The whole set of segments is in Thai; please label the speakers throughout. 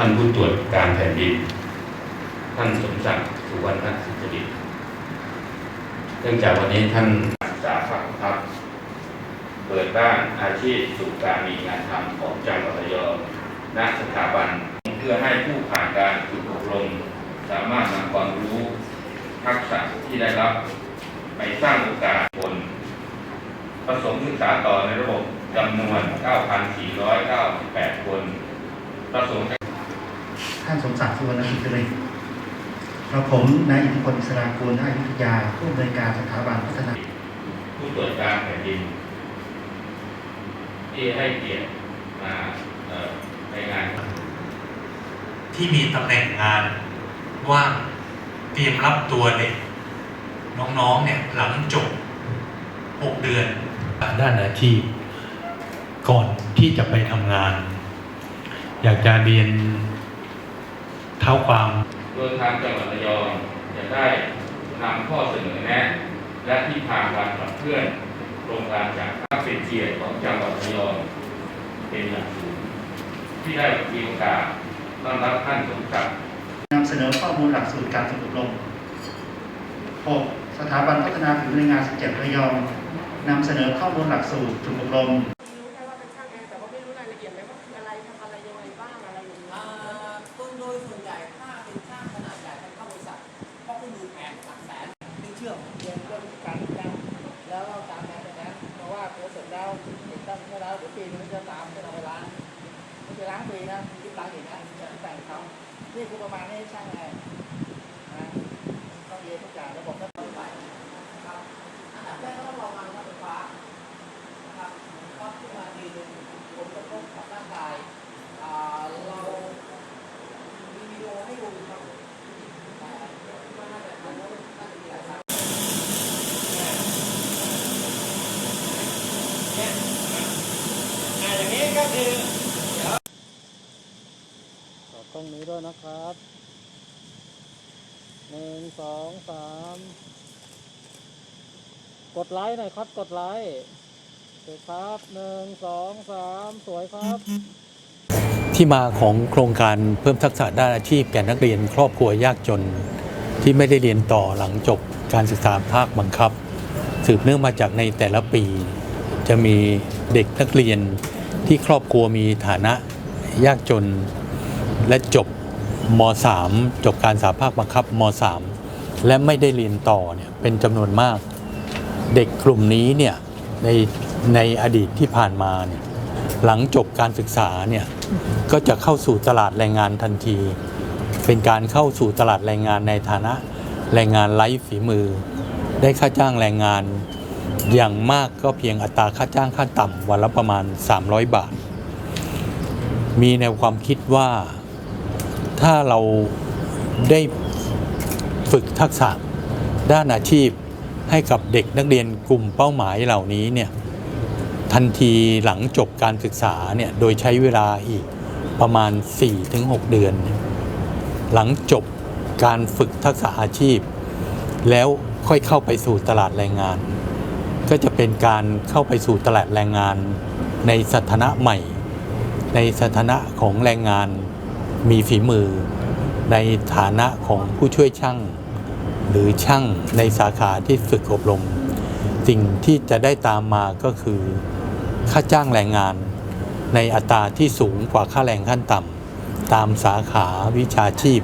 Speaker 1: ท่านผู้ตรวจการแผ่นดิน ท่านสมศักดิ์สุวรรณสุจริตเนื่องจากวันนี้ท่านศึกษาภาคครับ เปิดบ้านอาชีพสู่การมีงานทำของจังหวัดระยองณสถาบัน เพื่อให้ผู้ผ่านการฝึกอบรม สามารถนำความรู้ทักษะที่ได้รับไปสร้างโอกาสบนผสมศึกษาต่อในระบบจำนวน 9,498 คนประสงค์
Speaker 2: ท่านสมศักดิ์สุวรรณสุจริตและผมนายอิทธิพลอิสรากูลนายอยุธยา ผู้อำนวยการสถาบันพัฒนา
Speaker 1: ผู้ตรวจการแผ่นดิน ที่ให้เกียรติมาเอ่อในงาน
Speaker 3: ที่มีตำแหน่งงานว่างเตรียมรับตัวเด็ก น้องๆเนี่ยหลังจบ 6 เดือนด้านอาชีพก่อนที่จะไปทำงาน อยากจะเรียนเท้าความ
Speaker 1: โดยทางจังหวัดระยองจะได้นำข้อเสนอแนะ และที่ทางการขับเคลื่อนโครงการจากภาคเป็นเกียรติของจังหวัดระยองเป็นอย่างสูงที่ได้มีโอกาสต้อนรับท่านสมศักดิ์
Speaker 2: นำเสนอข้อมูลหลักสูตรการฝึกอบรม 6. สถาบันพัฒนาฝีมือแรงงาน 17 ระยองนำเสนอข้อมูลหลักสูตรฝึกอบรม
Speaker 4: แล้ว
Speaker 5: เรา
Speaker 4: ตามนั้นนะเพราะว่าตัวเสร็จแล้วติดตั้งให้แล้วเดี๋ยวปีนึงจะตามจะเอาไปล้างไม่ใช่ล้างฟรีนะยึดล้างอีกนะจะแต่งเขานี่คือประมาณให้ช่างแอร์นะต้องเรียนทุกอย่างระบบต้อง
Speaker 5: ไปนะครับอันดับแรกก็ต้องระวังรถไฟฟ้านะครับก็ขึ้นมาทีหนึงผลกระทบกับร่างกายเรามีวิดีโอให้ดูครับอ่าว่าน่าจะทันแล้วน่าจะมีหลายครั้งเนี่ยอ่าอย่างนี้ก็คือ
Speaker 6: ขอกล้องนี้ด้วยนะครับหนึ่งสองสามกดไลค์หน่อยครับ กดไลค์โอเคครับหนึ่งสองสามสวยครับ
Speaker 3: ที่มาของโครงการเพิ่มทักษะด้านอาชีพแก่นักเรียนครอบครัวยากจน ที่ไม่ได้เรียนต่อหลังจบการศึกษาภาคบังคับ สืบเนื่องมาจากในแต่ละปี จะมีเด็กนักเรียน ที่ครอบครัวมีฐานะยากจนและจบม .3 จบการศึกษาภาคบังคับม .3 และไม่ได้เรียนต่อเนี่ยเป็นจำนวนมาก เด็กกลุ่มนี้เนี่ยในในอดีตที่ผ่านมาเนี่ยหลังจบการศึกษาเนี่ยก็จะเข้าสู่ตลาดแรงงานทันที เป็นการเข้าสู่ตลาดแรงงานในฐานะแรงงานไร้ฝีมือ ได้ค่าจ้างแรงงาน อย่างมากก็เพียงอัตราค่าจ้างขั้นต่ำวันละประมาณ 300 บาท มีแนวความคิดว่าถ้าเราได้ฝึกทักษะด้านอาชีพให้กับเด็กนักเรียนกลุ่มเป้าหมายเหล่านี้เนี่ยทันทีหลังจบการศึกษาเนี่ยโดยใช้เวลาอีกประมาณ 4-6 เดือน หลังจบการฝึกทักษะอาชีพ แล้วค่อยเข้าไปสู่ตลาดแรงงาน ก็จะเป็นการเข้าไปสู่ตลาดแรงงานในสถานะใหม่ ในสถานะของแรงงานมีฝีมือ ในฐานะของผู้ช่วยช่าง หรือช่างในสาขาที่ฝึกอบรม สิ่งที่จะได้ตามมาก็คือ ค่าจ้างแรงงาน ในอัตราที่สูงกว่าค่าแรงขั้นต่ำตามสาขาวิชาชีพ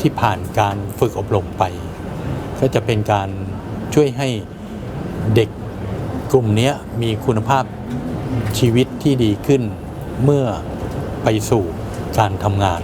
Speaker 3: ที่ผ่านการฝึกอบรมไป ก็จะเป็นการช่วยให้เด็ก กลุ่มนี้มีคุณภาพชีวิตที่ดีขึ้นเมื่อไปสู่การทำงาน